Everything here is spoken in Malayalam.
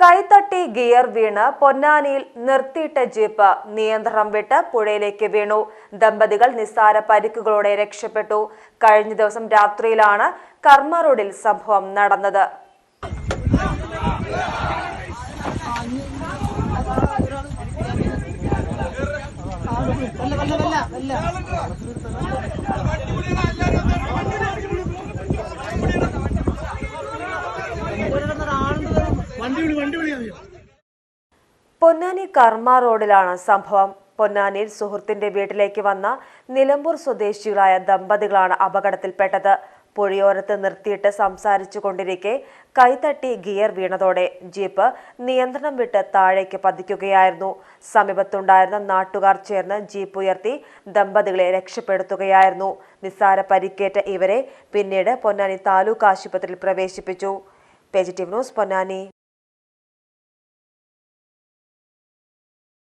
കൈതട്ടി ഗിയർ വീണ് പൊന്നാനിയിൽ നിർത്തിയിട്ട ജീപ്പ് നിയന്ത്രണം വിട്ട് പുഴയിലേക്ക് വീണു. ദമ്പതികൾ നിസ്സാര പരിക്കുകളോടെ രക്ഷപ്പെട്ടു. കഴിഞ്ഞ ദിവസം രാത്രിയിലാണ് കർമ്മ റോഡിൽ സംഭവം നടന്നത്. വല്ല വല്ല വല്ല. വിളിയാ പൊന്നാനി കർമ്മ റോഡിലാണ് സംഭവം. പൊന്നാനിയിൽ സുഹൃത്തിന്റെ വീട്ടിലേക്ക് വന്ന നിലമ്പൂർ സ്വദേശികളായ ദമ്പതികളാണ് അപകടത്തിൽപ്പെട്ടത്. പുഴയോരത്ത് നിർത്തിയിട്ട് സംസാരിച്ചു കൊണ്ടിരിക്കെ കൈതട്ടി ഗിയർ വീണതോടെ ജീപ്പ് നിയന്ത്രണം വിട്ട് താഴേക്ക് പതിക്കുകയായിരുന്നു. സമീപത്തുണ്ടായിരുന്ന നാട്ടുകാർ ചേർന്ന് ജീപ്പ് ഉയർത്തി ദമ്പതികളെ രക്ഷപ്പെടുത്തുകയായിരുന്നു. നിസ്സാര പരിക്കേറ്റ ഇവരെ പിന്നീട് പൊന്നാനി താലൂക്ക് ആശുപത്രിയിൽ പ്രവേശിപ്പിച്ചു. Positive news Ponnani.